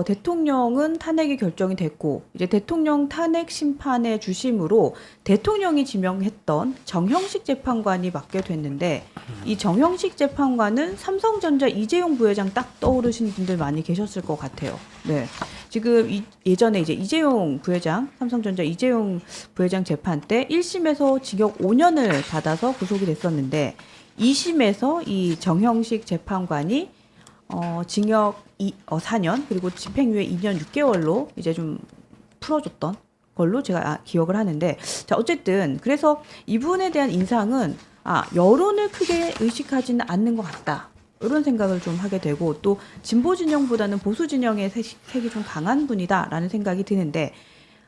어, 대통령은 탄핵이 결정이 됐고 이제 대통령 탄핵 심판의 주심으로 대통령이 지명했던 정형식 재판관이 맡게 됐는데 이 정형식 재판관은 삼성전자 이재용 부회장 딱 떠오르시는 분들 많이 계셨을 것 같아요. 네. 지금 이, 예전에 이제 이재용 부회장, 삼성전자 이재용 부회장 재판 때 1심에서 징역 5년을 받아서 구속이 됐었는데 2심에서 이 정형식 재판관이 어, 징역 이, 어, 4년 그리고 집행유예 2년 6개월로 이제 좀 풀어줬던 걸로 제가 아- 기억을 하는데 자 어쨌든 그래서 이분에 대한 인상은 아 여론을 크게 의식하지는 않는 것 같다. 이런 생각을 좀 하게 되고 또 진보 진영보다는 보수 진영의 색- 색이 좀 강한 분이다라는 생각이 드는데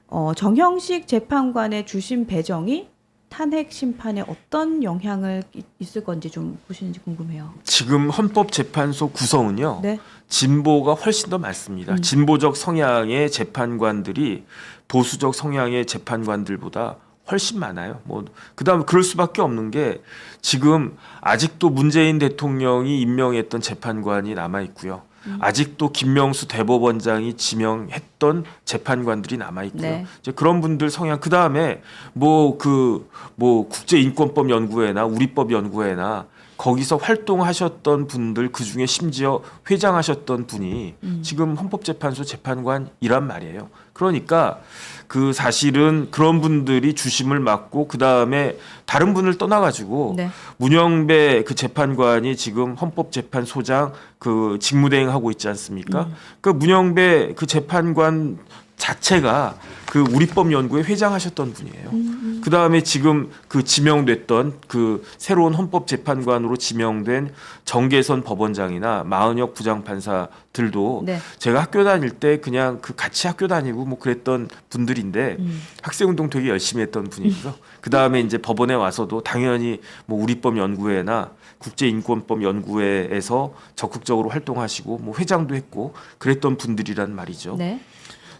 어, 정형식 재판관의 주심 배정이 탄핵 심판에 어떤 영향을 이- 있을 건지 좀 보시는지 궁금해요. 지금 헌법재판소 구성은요. 네. 진보가 훨씬 더 많습니다. 음. 진보적 성향의 재판관들이 보수적 성향의 재판관들보다 훨씬 많아요. 뭐 그다음 그럴 수밖에 없는 게 지금 아직도 문재인 대통령이 임명했던 재판관이 남아 있고요. 음. 아직도 김명수 대법원장이 지명했던 재판관들이 남아 있고요. 네. 이제 그런 분들 성향 그 다음에 뭐 그 뭐 국제인권법 연구회나 우리법 연구회나 거기서 활동하셨던 분들 그 중에 심지어 회장하셨던 분이 음. 지금 헌법재판소 재판관이란 말이에요. 그러니까 그 사실은 그런 분들이 주심을 맡고 그 다음에 다른 분을 떠나가지고 네. 문영배 그 재판관이 지금 헌법재판소장 그 직무대행하고 있지 않습니까? 음. 그 문영배 그 재판관 자체가 그 우리법 연구회 회장하셨던 분이에요. 음, 그 다음에 지금 그 지명됐던 그 새로운 헌법 재판관으로 지명된 정계선 법원장이나 마은혁 부장판사들도 네. 제가 학교 다닐 때 그냥 그 같이 학교 다니고 뭐 그랬던 분들인데 음. 학생운동 되게 열심히 했던 분이고요. 그 다음에 이제 법원에 와서도 당연히 뭐 우리법 연구회나 국제인권법 연구회에서 적극적으로 활동하시고 뭐 회장도 했고 그랬던 분들이란 말이죠. 네.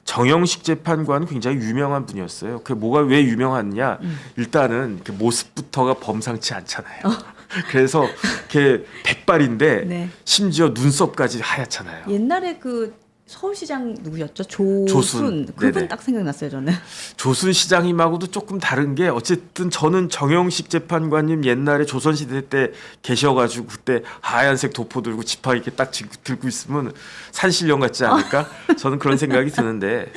정영식 재판관은 굉장히 유명한 분이었어요. 그 뭐가 왜 유명하냐? 음. 일단은 그 모습부터가 범상치 않잖아요. 그래서 걔 백발인데 네. 심지어 눈썹까지 하얗잖아요. 옛날에 그 서울시장 누구였죠? 조순. 조순. 그분. 딱 생각났어요, 저는. 조순 시장님하고도 조금 다른 게 어쨌든 저는 정영식 재판관님 옛날에 조선시대 때 계셔가지고 그때 하얀색 도포 들고 지팡이 이렇게 딱 쥐- 들고 있으면 산신령 같지 않을까? 저는 그런 생각이 드는데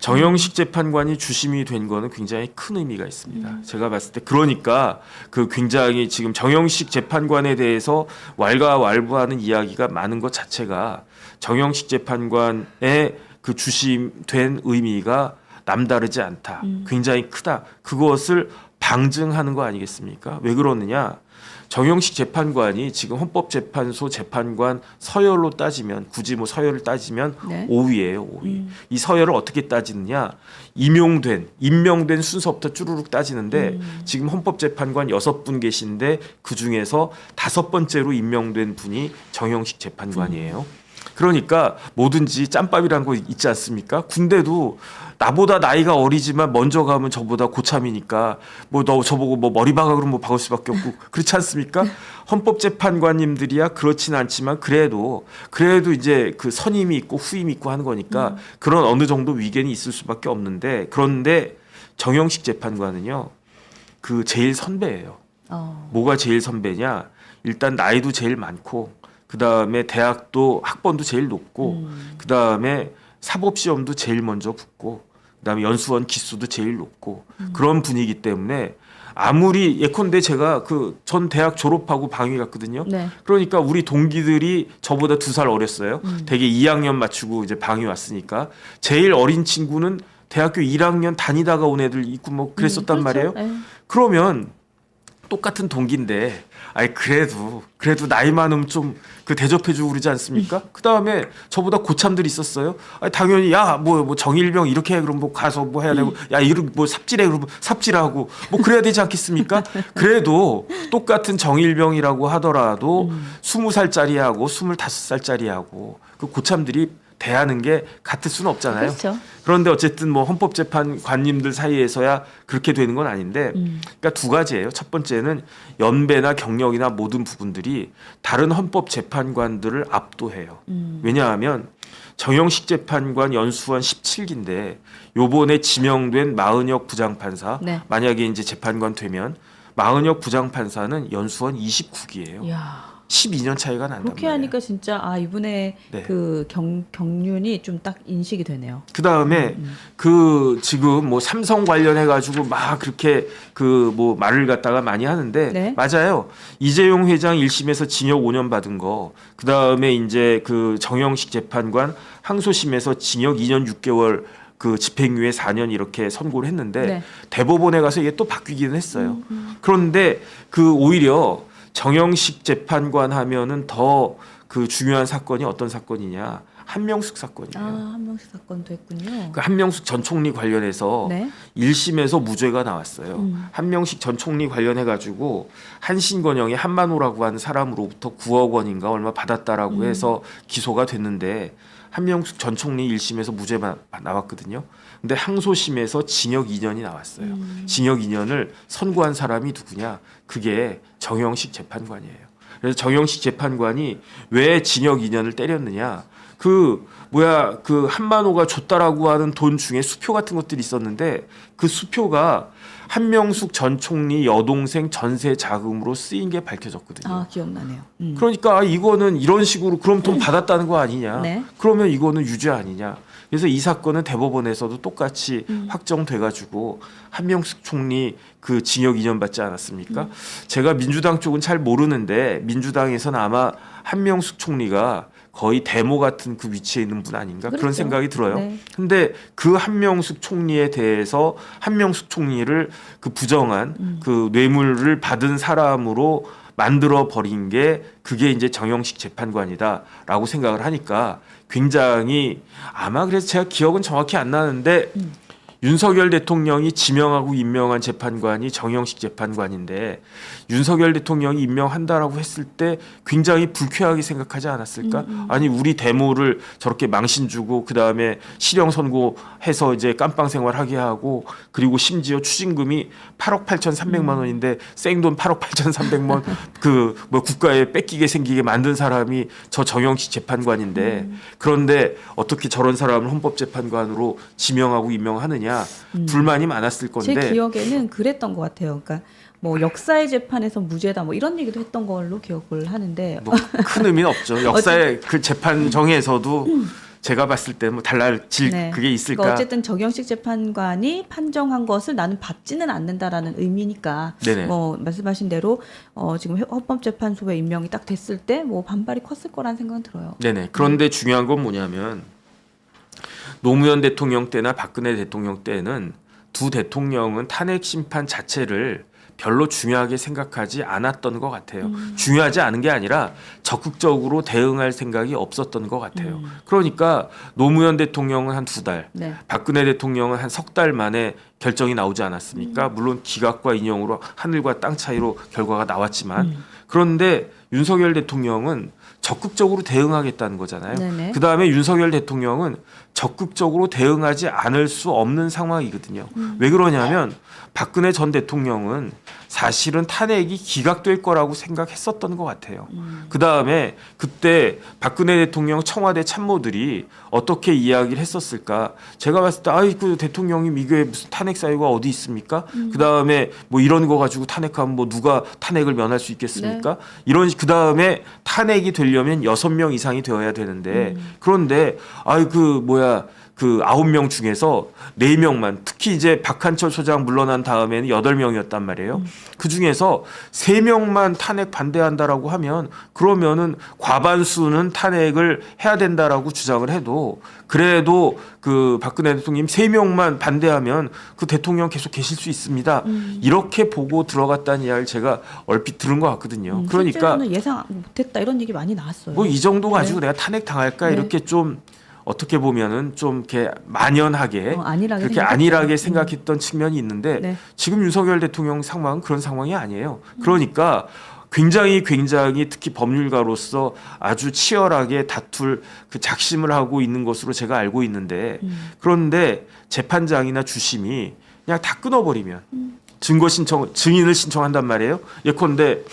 정영식 재판관이 주심이 된 거는 굉장히 큰 의미가 있습니다. 제가 봤을 때 그러니까 그 굉장히 지금 정영식 재판관에 대해서 왈가왈부하는 이야기가 많은 것 자체가 정영식 재판관 의그 주심된 의미가 남다르지 않다. 음. 굉장히 크다. 그것을 방증하는 거 아니겠습니까? 왜 그러느냐? 정영식 재판관이 지금 헌법재판소 재판관 서열로 따지면 굳이 뭐 서열을 따지면 네. 5위예요, 5위. 음. 이 서열을 어떻게 따지느냐? 임용된, 임명된 순서부터 쭈루룩 따지는데 음. 지금 헌법재판관 여섯 분 계신데 그 중에서 다섯 번째로 임명된 분이 정영식 재판관이에요. 그러니까 뭐든지 짬밥이란 거 있지 않습니까? 군대도 나보다 나이가 어리지만 먼저 가면 저보다 고참이니까 뭐 너 저보고 뭐 머리 그러면 뭐 박을 수밖에 없고 그렇지 않습니까? 헌법재판관님들이야 그렇진 않지만 그래도 그래도 이제 그 선임이 있고 후임이 있고 하는 거니까 그런 어느 정도 위견이 있을 수밖에 없는데 그런데 정영식 재판관은요 그 제일 선배예요. 어. 뭐가 제일 선배냐? 일단 나이도 제일 많고 그 다음에 대학도 학번도 제일 높고 음. 그 다음에 사법 시험도 제일 먼저 붙고 그 다음에 연수원 기수도 제일 높고 음. 그런 분위기 때문에 아무리 예컨대 제가 그 전 대학 졸업하고 방위 갔거든요. 네. 그러니까 우리 동기들이 저보다 두 살 어렸어요. 음. 되게 2학년 맞추고 이제 방위 왔으니까 제일 어린 친구는 대학교 1학년 다니다가 온 애들 있고 뭐 그랬었단 음, 말이에요. 그렇죠. 네. 그러면 똑같은 동기인데 아이 그래도 그래도 나이 많으면 좀 그 대접해주고 그러지 않습니까? 그 다음에 저보다 고참들이 있었어요. 아니 당연히 야뭐뭐 정일병 이렇게 해 그럼 뭐 가서 뭐 해야 되고 야 이러 뭐 삽질해 그러면 삽질하고 뭐 그래야 되지 않겠습니까? 그래도 똑같은 정일병이라고 하더라도 스무 살짜리하고 스물다섯 살짜리하고 그 고참들이 대하는 게 같을 수는 없잖아요. 그렇죠. 그런데 어쨌든 뭐 헌법재판관님들 사이에서야 그렇게 되는 건 아닌데 음. 그러니까 두 가지예요. 첫 번째는 연배나 경력이나 모든 부분들이 다른 헌법재판관들을 압도해요. 음. 왜냐하면 정영식 재판관 연수원 17기인데 요번에 지명된 마은혁 부장판사 네. 만약에 이제 재판관 되면 마은혁 부장판사는 연수원 29기예요. 이야. 12년 차이가 난단 그렇게. 하니까 진짜 아 이분의 네. 그 경, 경륜이 좀 딱 인식이 되네요. 그 다음에 그 지금 뭐 삼성 관련해 가지고 막 그렇게 그 뭐 말을 갖다가 많이 하는데 네. 맞아요. 이재용 회장 1심에서 징역 5년 받은 거, 그 다음에 이제 그 정영식 재판관 항소심에서 징역 2년 6개월 그 집행유예 4년 이렇게 선고를 했는데 네. 대법원에 가서 이게 또 바뀌기는 했어요. 음, 그런데 그 오히려 정영식 재판관 하면은 더 그 중요한 사건이 어떤 사건이냐 한명숙 사건이에요. 아 한명식 사건도 했군요. 그 한명숙 전 총리 관련해서 네. 1심에서 무죄가 나왔어요. 음. 한명식 전 총리 관련해 가지고 한신건영이 한만호라고 하는 사람으로부터 9억 원인가 얼마 받았다라고 음. 해서 기소가 됐는데 한명숙 전 총리 1심에서 무죄 가 나왔거든요. 근데 항소심에서 징역 2년이 나왔어요. 음. 징역 2년을 선고한 사람이 누구냐? 그게 정영식 재판관이에요. 그래서 정영식 재판관이 왜 징역 2년을 때렸느냐? 그 뭐야 그 한만호가 줬다라고 하는 돈 중에 수표 같은 것들이 있었는데 그 수표가 한명숙 전 총리 여동생 전세 자금으로 쓰인 게 밝혀졌거든요. 아 기억나네요. 음. 그러니까 아, 이거는 이런 식으로 그럼 돈 받았다는 거 아니냐? 네. 그러면 이거는 유죄 아니냐? 그래서 이 사건은 대법원에서도 똑같이 음. 확정돼가지고 한명숙 총리 그 징역 2년 받지 않았습니까? 음. 제가 민주당 쪽은 잘 모르는데 민주당에서는 아마 한명숙 총리가 거의 데모 같은 그 위치에 있는 분 아닌가 그런 그렇죠. 생각이 들어요. 네. 근데 그 한명숙 총리에 대해서 한명숙 총리를 그 부정한 음. 그 뇌물을 받은 사람으로 만들어 버린 게 그게 이제 정영식 재판관이다라고 생각을 하니까 굉장히 아마 그래서 제가 기억은 정확히 안 나는데 음. 윤석열 대통령이 지명하고 임명한 재판관이 정영식 재판관인데 윤석열 대통령이 임명한다라고 했을 때 굉장히 불쾌하게 생각하지 않았을까? 음, 아니 우리 데모를 저렇게 망신 주고 그 다음에 실형 선고해서 이제 깜빵 생활하게 하고 그리고 심지어 추징금이 8억 8,300만 음. 원인데 생돈 8억 8,300만 그뭐 국가에 뺏기게 생기게 만든 사람이 저 정영식 재판관인데 음. 그런데 어떻게 저런 사람을 헌법재판관으로 지명하고 임명하느냐 불만이 많았을 음. 제 건데 기억에는 그랬던 것 같아요. 그러니까 뭐 역사의 재판에서 무죄다 뭐 이런 얘기도 했던 걸로 기억을 하는데 뭐 큰 의미는 없죠. 역사의 그 재판정에서도 제가 봤을 때 뭐 달라질 네. 그게 있을까? 그러니까 어쨌든 정영식 재판관이 판정한 것을 나는 받지는 않는다라는 의미니까 네네. 뭐 말씀하신 대로 어 지금 헌법재판소에 임명이 딱 됐을 때 뭐 반발이 컸을 거란 생각은 들어요. 네네. 그런데 중요한 건 뭐냐면 노무현 대통령 때나 박근혜 대통령 때는 두 대통령은 탄핵 심판 자체를 별로 중요하게 생각하지 않았던 것 같아요. 음. 중요하지 않은 게 아니라 적극적으로 대응할 생각이 없었던 것 같아요. 음. 그러니까 노무현 대통령은 한 두 달, 네. 박근혜 대통령은 한 석 달 만에 결정이 나오지 않았습니까? 물론 기각과 인용으로 하늘과 땅 차이로 결과가 나왔지만 음. 그런데 윤석열 대통령은 적극적으로 대응하겠다는 거잖아요. 그 다음에 윤석열 대통령은 적극적으로 대응하지 않을 수 없는 상황이거든요. 음. 왜 그러냐면 박근혜 전 대통령은 사실은 탄핵이 기각될 거라고 생각했었던 것 같아요. 음. 그 다음에 그때 박근혜 대통령 청와대 참모들이 어떻게 이야기를 했었을까? 제가 봤을 때 아이 그 대통령이 미국에 무슨 탄핵 사유가 어디 있습니까? 음. 그 다음에 뭐 이런 거 가지고 탄핵하면 뭐 누가 탄핵을 면할 수 있겠습니까? 네. 이런 그 다음에 탄핵이 되려면 여섯 명 이상이 되어야 되는데 음. 그런데 아이 그 뭐야 그 아홉 명 중에서 네 명만 특히 이제 박한철 소장 물러난 다음에는 여덟 명이었단 말이에요. 음. 그 중에서 세 명만 탄핵 반대한다라고 하면 그러면은 과반수는 탄핵을 해야 된다라고 주장을 해도 그래도 그 박근혜 대통령 세 명만 반대하면 그 대통령 계속 계실 수 있습니다. 음. 이렇게 보고 들어갔다는 이야기를 제가 얼핏 들은 것 같거든요. 음, 그러니까 예상 못했다 이런 얘기 많이 나왔어요. 뭐 이 정도 가지고 네. 내가 탄핵 당할까 네. 이렇게 좀 어떻게 보면은 좀 이렇게 만연하게 어, 안일하게 그렇게 생각했죠. 안일하게 음. 생각했던 측면이 있는데 네. 지금 윤석열 대통령 상황은 그런 상황이 아니에요. 그러니까 굉장히 굉장히 특히 법률가로서 아주 치열하게 다툴 그 작심을 하고 있는 것으로 제가 알고 있는데 음. 그런데 재판장이나 주심이 그냥 다 끊어버리면 음. 증거 신청 증인을 신청한단 말이에요. 예컨대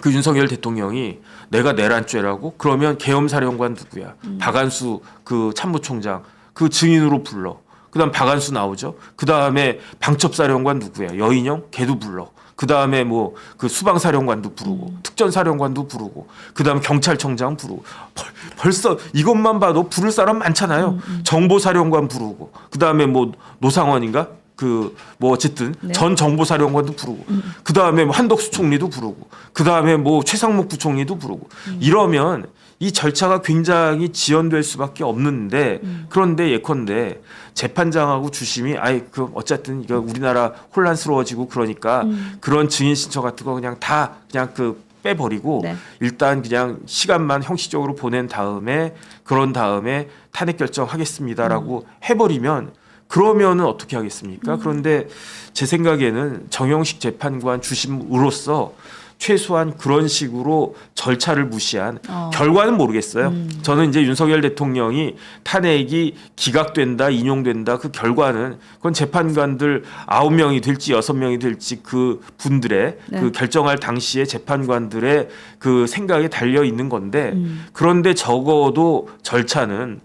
그 윤석열 대통령이 내가 내란죄라고 그러면 계엄사령관 누구야? 박안수 그 참모총장 그 증인으로 불러. 그다음 박안수 나오죠. 그다음에 방첩사령관 누구야? 여인영 걔도 불러. 그다음에 뭐 그 수방사령관도 부르고 특전사령관도 부르고 그다음에 경찰청장 부르고 벌, 벌써 이것만 봐도 부를 사람 많잖아요. 정보사령관 부르고 그다음에 뭐 노상원인가 그 뭐 어쨌든 네. 전 정보사령관도 부르고 그 다음에 뭐 한덕수 총리도 부르고 그 다음에 뭐 최상목 부총리도 부르고. 이러면 이 절차가 굉장히 지연될 수밖에 없는데 그런데 예컨대 재판장하고 주심이 아이 그 어쨌든 이거 우리나라 혼란스러워지고 그러니까 그런 증인 신청 같은 거 그냥 다 그냥 그 빼버리고 네. 일단 그냥 시간만 형식적으로 보낸 다음에 그런 다음에 탄핵 결정하겠습니다라고 해버리면 그러면은 어떻게 하겠습니까? 그런데 제 생각에는 정영식 재판관 주심으로서 최소한 그런 식으로 절차를 무시한 어. 결과는 모르겠어요. 저는 이제 윤석열 대통령이 탄핵이 기각된다, 인용된다 그 결과는 그건 재판관들 아홉 명이 될지 여섯 명이 될지 그 분들의 네. 그 결정할 당시에 재판관들의 그 생각에 달려 있는 건데 음. 그런데 적어도 절차는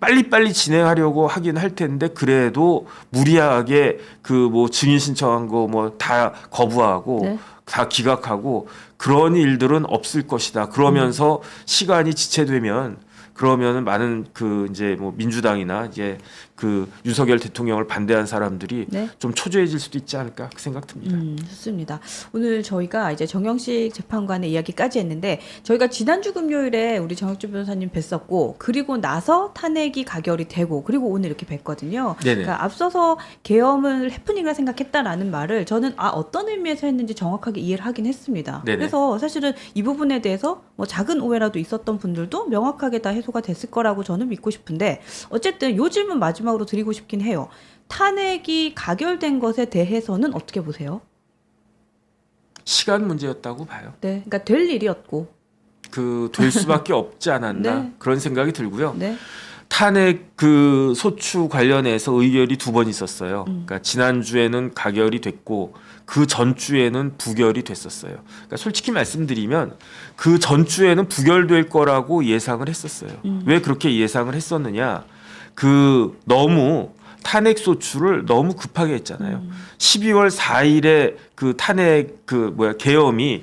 빨리빨리 진행하려고 하긴 할 텐데 그래도 무리하게 그 뭐 증인 신청한 거 뭐 다 거부하고 네. 다 기각하고 그런 일들은 없을 것이다. 그러면서 시간이 지체되면 그러면은 많은 그 이제 뭐 민주당이나 이제 그 윤석열 대통령을 반대한 사람들이 네. 좀 초조해질 수도 있지 않을까 그 생각 듭니다. 음, 좋습니다. 오늘 저희가 이제 정영식 재판관의 이야기까지 했는데 저희가 지난주 금요일에 우리 정혁주 변호사님 뵀었고 그리고 나서 탄핵이 가결이 되고 그리고 오늘 이렇게 뵀거든요. 네네. 그러니까 앞서서 계엄을 해프닝이라 생각했다라는 말을 저는 아 어떤 의미에서 했는지 정확하게 이해를 하긴 했습니다. 네네. 그래서 사실은 이 부분에 대해서 뭐 작은 오해라도 있었던 분들도 명확하게 다 해소가 됐을 거라고 저는 믿고 싶은데 어쨌든 요 질문 마지막 으로 드리고 싶긴 해요. 탄핵이 가결된 것에 대해서는 어떻게 보세요? 시간 문제였다고 봐요. 네, 그러니까 될 일이었고, 그 될 수밖에 없지 않았나 네. 그런 생각이 들고요. 네, 탄핵 그 소추 관련해서 의결이 두 번 있었어요. 음. 그러니까 지난 주에는 가결이 됐고 그 전 주에는 부결이 됐었어요. 그러니까 솔직히 말씀드리면 그 전 주에는 부결될 거라고 예상을 했었어요. 음. 왜 그렇게 예상을 했었느냐? 그 너무 탄핵 소추를 너무 급하게 했잖아요. 음. 12월 4일에 그 탄핵 그 뭐야 계엄이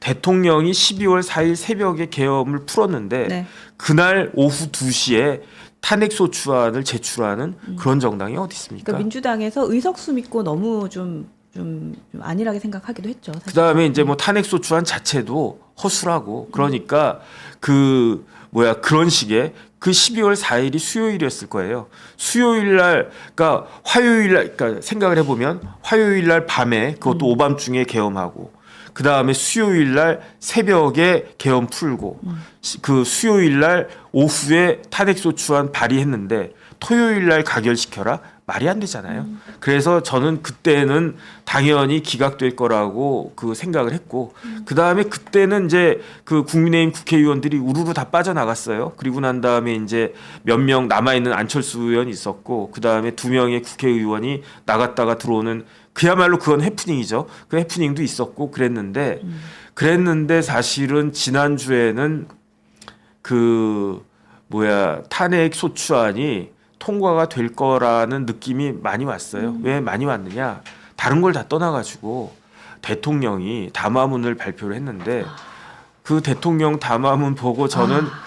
대통령이 12월 4일 새벽에 계엄을 풀었는데 네, 그날 오후 2시에 탄핵 소추안을 제출하는 그런 정당이 어디 있습니까? 그러니까 민주당에서 의석수 믿고 너무 좀, 좀, 좀 안일하게 생각하기도 했죠. 사실. 그다음에 이제 뭐 탄핵 소추안 자체도 허술하고 그러니까 그 뭐야 그런 식의 그 12월 4일이 수요일이었을 거예요. 수요일 날 그러니까 화요일 날 그러니까 생각을 해 보면 화요일 날 밤에 그것도 오밤중에 계엄하고 그 다음에 수요일 날 새벽에 계엄 풀고 시- 그 수요일 날 오후에 탄핵 소추안 발의했는데 토요일 날 가결시켜라 말이 안 되잖아요. 그래서 저는 그때는 당연히 기각될 거라고 그 생각을 했고 그 다음에 그때는 이제 그 국민의힘 국회의원들이 우르르 다 빠져나갔어요. 그리고 난 다음에 이제 몇 명 남아 있는 안철수 의원이 있었고 그 다음에 두 명의 국회의원이 나갔다가 들어오는 그야말로 그건 해프닝이죠. 그 해프닝도 있었고 그랬는데 그랬는데 사실은 지난 주에는 그 뭐야 탄핵 소추안이 통과가 될 거라는 느낌이 많이 왔어요. 왜 많이 왔느냐? 다른 걸 다 떠나가지고 대통령이 담화문을 발표를 했는데 그 대통령 담화문 보고 저는 아.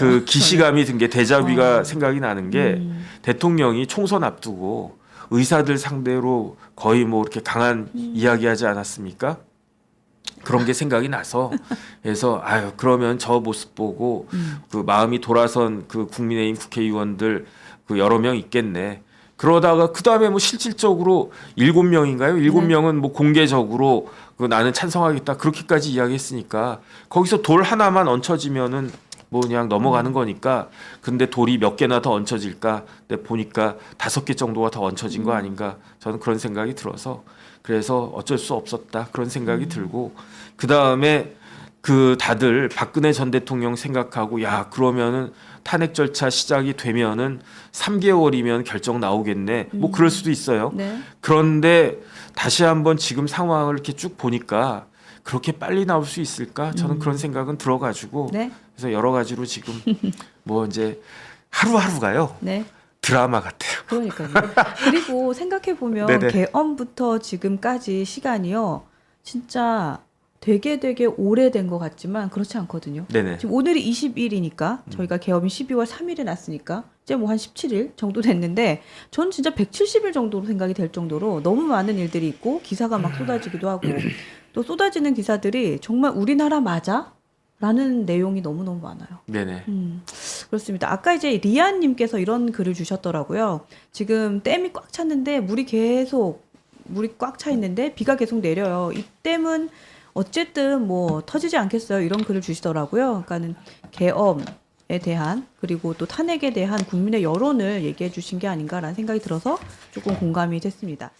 그 기시감이 든게 데자비가 어. 생각이 나는 게 음. 대통령이 총선 앞두고 의사들 상대로 거의 뭐 이렇게 강한 음. 이야기하지 않았습니까? 그런 게 생각이 나서 그래서 아유 그러면 저 모습 보고 음. 그 마음이 돌아선 그 국민의힘 국회의원들 그 여러 명 있겠네. 그러다가 그 다음에 뭐 실질적으로 일곱 명인가요? 일곱 네. 명은 뭐 공개적으로 그 나는 찬성하겠다 그렇게까지 이야기했으니까 거기서 돌 하나만 얹혀지면은 뭐 그냥 넘어가는 거니까 근데 돌이 몇 개나 더 얹혀질까? 근데 보니까 다섯 개 정도가 더 얹혀진 거 아닌가? 저는 그런 생각이 들어서 그래서 어쩔 수 없었다 그런 생각이 들고 그 다음에 그 다들 박근혜 전 대통령 생각하고 야 그러면은 탄핵 절차 시작이 되면은 3개월이면 결정 나오겠네 뭐 그럴 수도 있어요. 네. 그런데 다시 한번 지금 상황을 이렇게 쭉 보니까 그렇게 빨리 나올 수 있을까? 저는 음. 그런 생각은 들어가지고 네, 그래서 여러 가지로 지금 뭐 이제 하루하루가요 네. 드라마 같아요. 그러니까요. 그리고 생각해 보면 네네. 개엄부터 지금까지 시간이요, 진짜 되게 되게 오래된 것 같지만 그렇지 않거든요. 네네. 지금 오늘이 20일이니까 음. 저희가 개업이 12월 3일에 났으니까 이제 뭐 한 17일 정도 됐는데 전 진짜 170일 정도로 생각이 될 정도로 너무 많은 일들이 있고 기사가 막 쏟아지기도 하고 또 쏟아지는 기사들이 정말 우리나라 맞아? 라는 내용이 너무너무 많아요. 네네. 음, 그렇습니다. 아까 이제 리안님께서 이런 글을 주셨더라고요. 지금 댐이 꽉 찼는데 물이 계속 물이 꽉 차 있는데 비가 계속 내려요. 이 댐은 어쨌든 뭐 터지지 않겠어요. 이런 글을 주시더라고요. 그러니까는 계엄에 대한 그리고 또 탄핵에 대한 국민의 여론을 얘기해 주신 게 아닌가라는 생각이 들어서 조금 공감이 됐습니다.